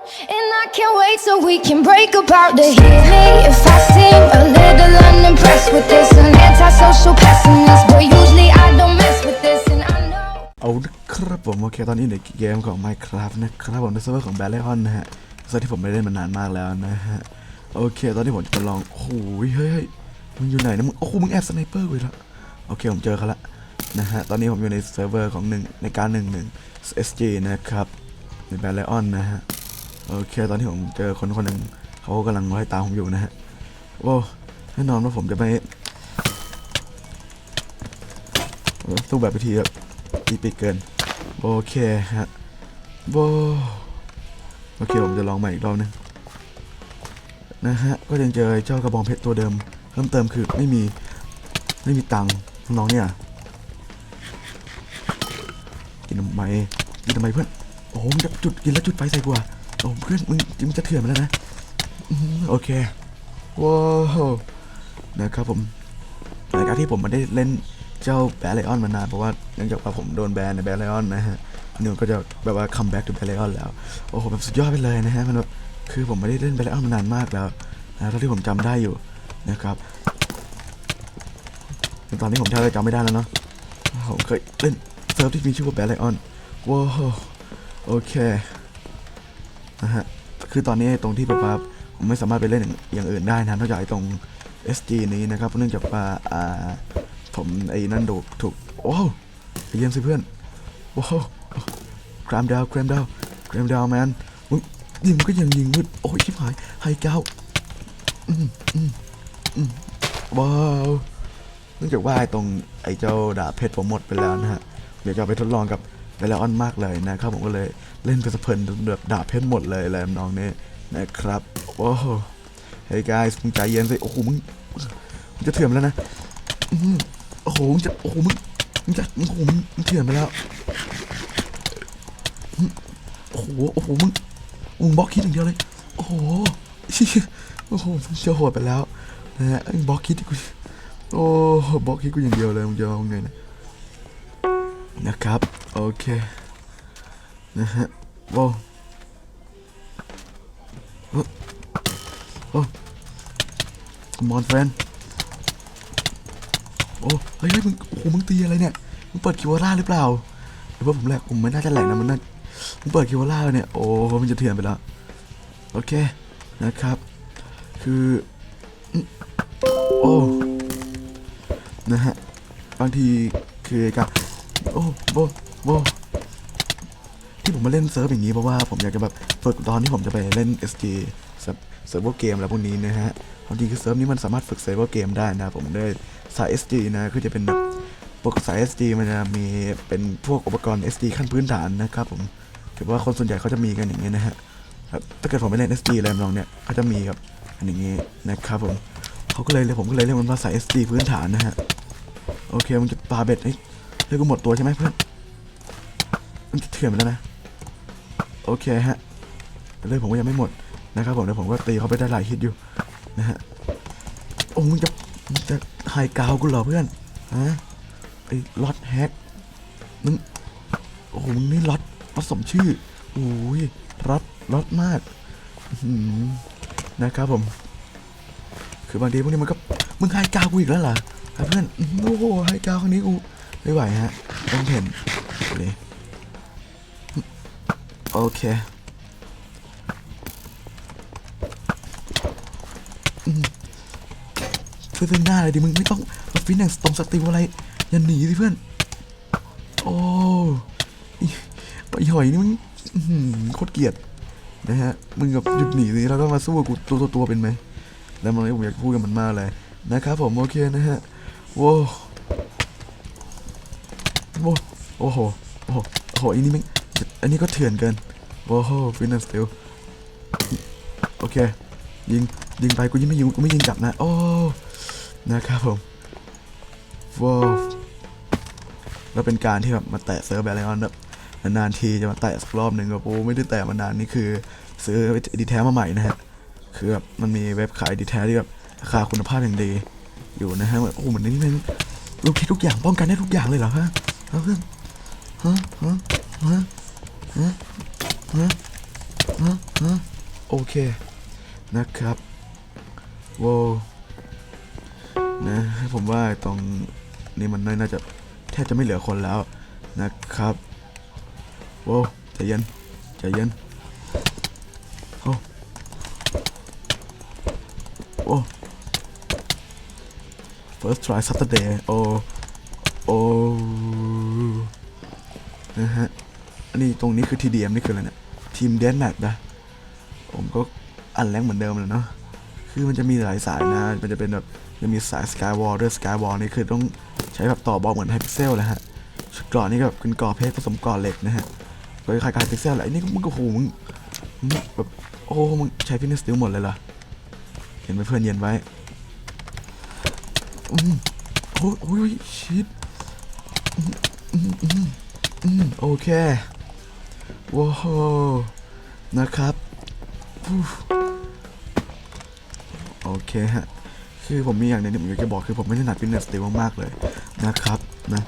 And I can't wait till we can break apart to hear me if I seem a little unimpressed with this. An antisocial pessimist, but usually I don't mess with this, and I know. เอาละครับผมโอเคตอนนี้ในเกมของ Minecraft นะครับผมในเซิร์ฟเวอร์ของ b a l l e o n นะฮะเซิร์ฟที่ผมไม่ได้เล่นมานานมากแล้วนะฮะโอเค ตอนนี้ผมจะลองโอ้โหเฮ้ยเฮ้ยมึงอยู่ไหนนะมึงโอ้โหมึงแอบสไนเปอร์ไว้แล้วโอเคผมเจอเขาละนะฮะตอนนี้ผมอยู่ในเซิร์ฟเวอร์ของหนึ่งในการหนึ่งหนึ่ง SG นะครับใน b a l l o n นะฮะ โอเคตอนที่ผมเจอคนคนหนึ่งเขากำลังไล่ตามผมอยู่นะฮะโอ้แน่นอนว่าผมจะไม่เออสู้แบบพิธีแบบอีปิกเกิน โอเคฮะโบโอเคผมจะลองใหม่อีกรอบนึงนะฮะก็ยังเจอเจ้ากระบองเพชรตัวเดิม เพิ่มเติมคือไม่มีไม่มีตังค์น้องเนี่ยกินทำไมกินทำไมเพื่อนโอ้โหมึงจะจุดกินแล้วจุดไฟใส่กูอะ โอ้เพื่อนมึงมึงจะเถื่อนมาแล้วนะโอเคว้าวนะครับผมในการที่ผมไมาได้เล่นเจ้าแบลเลออนมานานเพราะว่าเนื่องจากว่าผมโดนแบนในแบลเลออนนะฮะนิวก็จะแบบว่าคัมแบ็กทูแบลเลออนแล้วโอ้โหแบบสุดยอดไปเลยนะฮะมันแบบคือผมไม่ได้เล่นแบลเลออนมานานมากแล้วนะเท่าที่ผมจำได้อยู่นะครับตตอนนี้ผมแทบจะจำไม่ได้แล้วเนาะผมเคยเล่นเซิร์ฟที่มีชื่อว่าแบลเลออนว้าวโอเค นะฮะคือตอนนี้ตรงที่แบบว่าผมไม่สามารถไปเล่นอย่างอื่นได้นะนอกจากไอ้ตรง SG นี้นะครับเนื่องจากว่าอ่าผมไอ้นั่นถูกถูกโอ้วใจเย็นสิเพื่อนว้าวครามดาวครามดาวครามดาวแมนมึงยิงมันก็ยังยิงมืดโอ้ยชิบหายไฮเก้าอืมอืมอืมว้าวเนื่องจากว่าไอ้ตรงไอ้เจ้าดาบเพชรผมหมดไปแล้วนะฮะเดี๋ยวจะไปทดลองกับ ไดลออนมากเลยนะครับผมก็เลยเล่นไปสะเพลินแบบดาบเพชรหมดเลยอะไรทำน้องนี้นะครับโอ้เฮ้ย guys มึงใจเย็นสิโอ้โหมึงมึงจะเถื่อนแล้วนะโอ้โหมึงจะโอ้โหมึงมึงจะโอ้โหมึงเถื่อนไปแล้วโอ้โหโอ้โหมึงมึงบล็อกคิดอย่างเดียวเลยโอ้โหโอ้โหมึงเชื่อโหดไปแล้วนะฮะบล็อกคิดกูโอ้บล็อกคิดกูอย่างเดียวเลยมึงจะเอาไงนะนะครับ โอเค นะฮะโว้โอ้ Come on friend โอ้เฮ้ยมึงโอ้มึงตีอะไรเนี่ย มึงเปิดคิวร่าหรือเปล่าหรือว่าผมแหลกผมไม่น่าจะแหลกนะมันน่ามึงเปิดคิวร่าเนี่ย โอ้มันจะเถื่อนไปแล้ว โอเค นะครับ คือ โอ้ นะฮะ บางทีคือการโอ้โบ โบที่ผมมาเล่นเซิร์ฟอย่างนี้เพราะว่าผมอยากจะแบบฝึกตอนที่ผมจะไปเล่น SG เซิร์ฟเซิร์ฟเวอร์เกมอะไรพวกนี้นะฮะความจริงคือเซิร์ฟนี้มันสามารถฝึกเซิร์ฟเวอร์เกมได้นะ ผมได้สาย SG นะคือจะเป็นแบบปกสาย SG มันจะมีเป็นพวกอุปกรณ์ SG ขั้นพื้นฐานนะครับผมถือว่าคนส่วนใหญ่เขาจะมีกันอย่างนี้นะฮะถ้าเกิดผมไปเล่น SG อะไรทำนองเนี้ยเขาจะมีกับอันอย่างนี้นะครับผมเขาก็เลยเลยผมก็เลยเรียกมันว่าสาย SG พื้นฐานนะฮะโอเคมันจะปาเบ็ดเฮ้ยเฮ้ยกูหมดตัวใช่ไหมเพื่อน มันจะเถื่อนไปแล้วนะ โอเคฮะแต่เลยผมก็ยังไม่หมดนะครับผมเดี๋ยวผมก็ตีเขาไปได้หลายฮิตอยู่นะฮะ โอ้มึงจะมึงจะไฮกาวกูเหรอเพื่อนฮะไอ้ล็อตแฮกมึงโอ้โหมึงนี่ล็อตล็อตสมชื่อโอ้ยล็อตล็อตมากนะครับผม คือบางทีพวกนี้มันก็มึงไฮกาวกูอีกแล้วเหรอเพื่อนโอ้โหไฮกาวครั้งนี้กูไม่ไหวฮะต้องเห็นเลย โอเคอืมช่วยเพื่อนหน้าเลยดิมึงไม่ต้องมาฟินอย่างตรงสติวอะไรอย่าหนีสิเพื่อน โอ้ยไอหอยนี่มึงอื้อหือโคตรเกลียดนะฮะมึงกับหยุดหนีสิแล้วก็มาสู้กับกูตัวตัวตัวเป็นไหมแล้วมันนี้ผมอยากพูดกับมันมากเลยนะครับผมโอเคนะฮะโว้โว้โอ้โหโอ้โหโอ้โหอันนี้ม่ง อันนี้ก็เถื่อนเกินโอ้โหฟินแลนด์สติลโอเค ยิง ยิงไปกูยิงไม่ยิงกูไม่ยิงกลับนะ โอ้นะครับผมว้าวแล้วเป็นการที่แบบมาแตะเซิร์ฟแบบอะไรออนแบบนานๆทีจะมาแตะสักรอบหนึ่งแบบโอ้ไม่ได้แตะมานานนี่คือ ซื้อดีแท้มาใหม่นะฮะคือแบบมันมีเว็บขายดีแท้ที่แบบราคาคุณภาพอย่างดีอยู่นะฮะเหมือนโอ้เหมือนนี่มันลูกคิดทุกอย่างป้องกันได้ทุกอย่างเลยเหรอฮะเพื่อนฮะฮะฮะฮะฮะฮะฮะ โอเค นะครับโว้นะผมว่าตรงนี้มันน่าจะแทบจะไม่เหลือคนแล้วนะครับโว้วใจเย็นใจเย็นโอ้โอ้ first try Saturday โอ้โอ้นะฮะ นนี้ตรงนี้คือ TDM นี่คืออะไรเนี่ยทีมเดนแมทนะผมก็อันแรงเหมือนเดิมเลยเนาะคือมันจะมีหลายสายนะ มันจะเป็นแบบจะมีสาย Skywall ด้วย Skywall นี่คือต้องใช้แบบต่อบอลเหมือนไฮพิกเซลเลยฮะชุดกราะนี่ก็แบบเป็นกราะเพชรผสมกราะเหล็กนะฮะก็คล้ายๆไฮพิกเซลแหละไอ้นี่มึงก็โหมึงมึงแบบโอ้มึงใช้ฟิตเนสติลหมดเลยเหรอเห็นไหมเพื่อนเย็นไว้อืมโอ้ยโอ้ยชิดอืมอืมอืมโอเค ว้าวนะครับโอเคฮะคือผมมีอย่างนึงที่ผมอยากจะบอกคือผมไม่ถนัดฟิตเนสสติลมากๆเลยนะครับนะ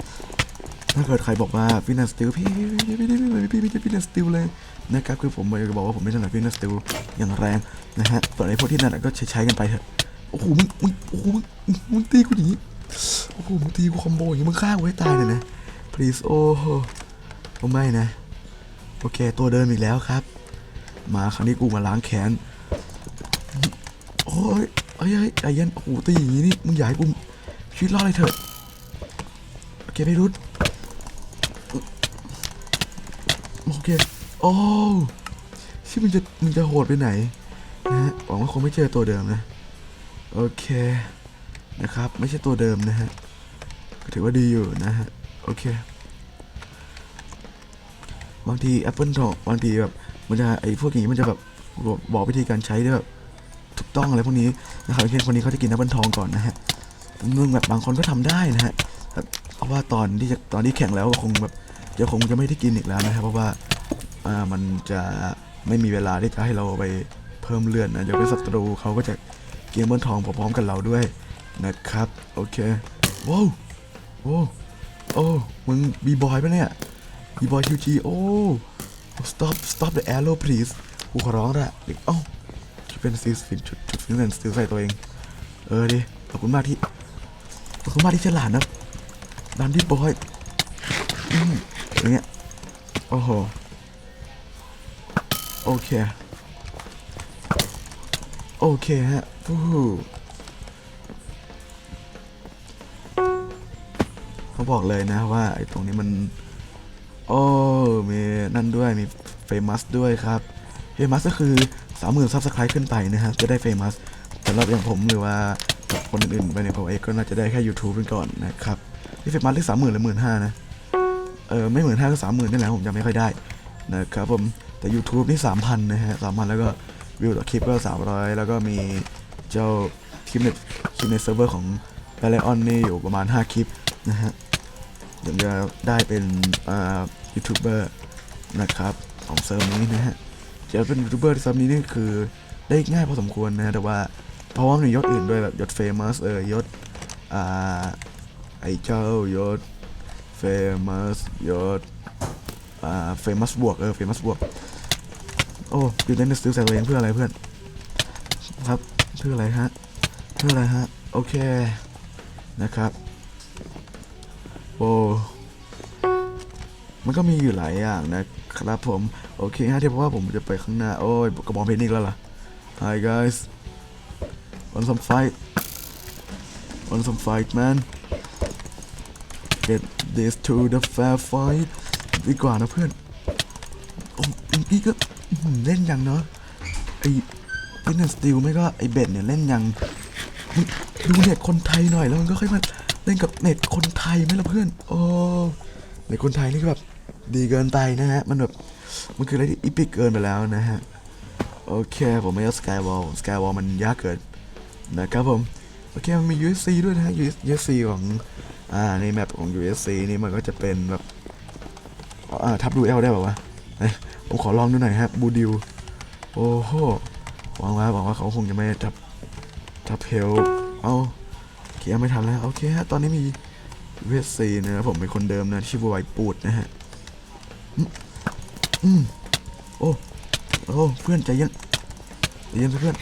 ถ้าเกิดใครบอกว่าฟิตเนสสติลพี่พี่พี่พี่พี่พี่พี่ฟิตเนสสติลเลยนะครับคือผมอยากจะบอกว่าผมไม่ถนัดฟิตเนสสติลอย่างแรงนะฮะส่วนไอ้พวกที่ถนัดก็ใช้ใช้กันไปเถอะโอ้โหมึงมึงโอ้โหมึงมึงตีกูอย่างนี้โอ้โหมึงตีกูคอมโบอย่างนี้มึงฆ่ากูให้ตายเลยนะ please โอ้โหไม่นะ โอเคตัวเดิมอีกแล้วครับ มาครั้งนี้กูมาล้างแค้นโอ้ยเอ้ยเอ้ยใจเย็นโอ้โหตีอย่างนี้นี่มึงอยาให้กูชีวิตรอดเลยเถอะโอเคไม่รุดโอเคโอ้ที่มึงจะมึงจะโหดไปไหนนะฮะหวังว่าคงไม่เจอตัวเดิมนะโอเคนะครับ ไม่ใช่ตัวเดิมนะฮะถือว่าดีอยู่นะฮะ โอเค บางที Apple ทองบางทีแบบมันจะไอ้พวกนี้มันจะแบบบอกวิธีการใช้ได้แบบถูกต้องอะไรพวกนี้นะครับเช่นคนนี้เขาจะกิน Apple ทองก่อนนะฮะมื่อแบบบางคนก็ทำได้นะฮะเพราะว่าตอนที่จะตอนที่แข่งแล้วคงแบบจะคงจะไม่ได้กินอีกแล้วนะครับเพราะว่าอ่ามันจะไม่มีเวลาที่จะให้เราไปเพิ่มเลือดนะจะเป็นศัตรูเขาก็จะกิน Apple ทองพร้อมๆกับเราด้วยนะครับโอเคว้าวโอ้โอ้มึงบีบอยปะเนี่ย บีบอยคิวจีโอ้ stop stop the arrow please กูขอร้องละเด็กเอ้าชุดเป็นสติลฟินชุดชุดฟินเป็นสติลใส่ตัวเอง เออดิขอบคุณมากที่ขอบคุณมากที่ฉลาดนะดันที่บอยอืมอย่างเงี้ยโอ้โหโอเค โอเคฮะฟู้เขาบอกเลยนะว่าไอ้ตรงนี้มัน โอ้มีนั่นด้วยมีเฟมัสด้วยครับเฟมัสก็คือสามหมื่นซับสไครต์ขึ้นไปนะฮะจะได้เฟมัสสำหรับอย่างผมหรือว่าคนอื่นๆไปในผมเองก็น่าจะได้แค่ YouTube เป็นก่อนนะครับนี่เฟมัสเรียกสามหมื่นหรือหมื่นห้านะเออไม่หมื่นห้าก็สามหมื่นนี่แหละผมจำไม่ค่อยได้นะครับผมแต่ YouTube นี่สามพันนะฮะสามพันแล้วก็วิวต่อคลิปก็สามร้อยแล้วก็มีเจ้าคลิปในคลิปในเซิร์ฟเวอร์ของ b a l e o n นี่อยู่ประมาณ 5 คลิปนะฮะ เดี๋ยวจะได้เป็นยูทูบเบอร์นะครับของเซิร์ฟนี้นะฮะจะเป็นยูทูบเบอร์ที่เซิร์ฟนี้นี่คือได้ง่ายพอสมควรนะแต่ว่าเพราะว่ามันมียศอื่นด้วยแบบยศเฟมัสเออยศอ่าไอเจ้ายศเฟมัสยศอ่าเฟมัสบวกเออเฟมัสบวกโอ้ยูเล่นซื้อใส่ตัวเองเพื่ออะไรเพื่อนครับเพื่ออะไรฮะเพื่ออะไรฮะโอเคนะครับ โอ้ มันก็มีอยู่หลายอย่างนะครับผม โอเคฮะที่เพราะว่าผมจะไปข้างหน้า โอ้ยกระบอกเพชรนี่อีกแล้วล่ะ Hi guys want some fight want some fight man get this to the fair fight ดีกว่านะเพื่อน โอ้อิงกี้ก็เล่นยังเนาะไอ้ฟินแลนสติลไม่ก็ไอ้เบ็ดเนี่ยเล่นยังมึงดูเน็ตคนไทยหน่อยแล้วมันก็ค่อยมา เล่นกับเน็ตคนไทยไหมล่ะเพื่อน โอ้เน็ตคนไทยนี่ก็แบบดีเกินไปนะฮะ มันแบบ มันคืออะไรที่อีพิกเกินไปแล้วนะฮะ โอเค ผมไม่เอาสกายวอลสกายวอลมันยากเกินนะครับผม โอเค มันมี USC ด้วยนะฮะ USC ของ อ่า ในแมปของ USC นี่มันก็จะเป็นแบบ อ่า ทับดูเอลได้ป่าวะผมขอลองดูหน่อยฮะบูดิว โอ้โหหวังว่าหวังว่าเขาคงจะไม่ทับทับเฮลเอา เขียไม่ทันแล้ว โอเคฮะ ตอนนี้มี USC นะครับผมเป็นคนเดิมนะชื่อว่าไวปูดนะฮะอืมโอ้ โอ้ เพื่อนใจเย็นใจเย็นเพื่อน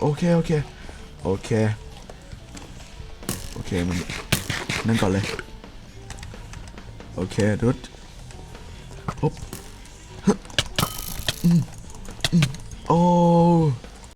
โอเค โอเค โอเค โอเค มัน นั่นก่อนเลย โอเคดุด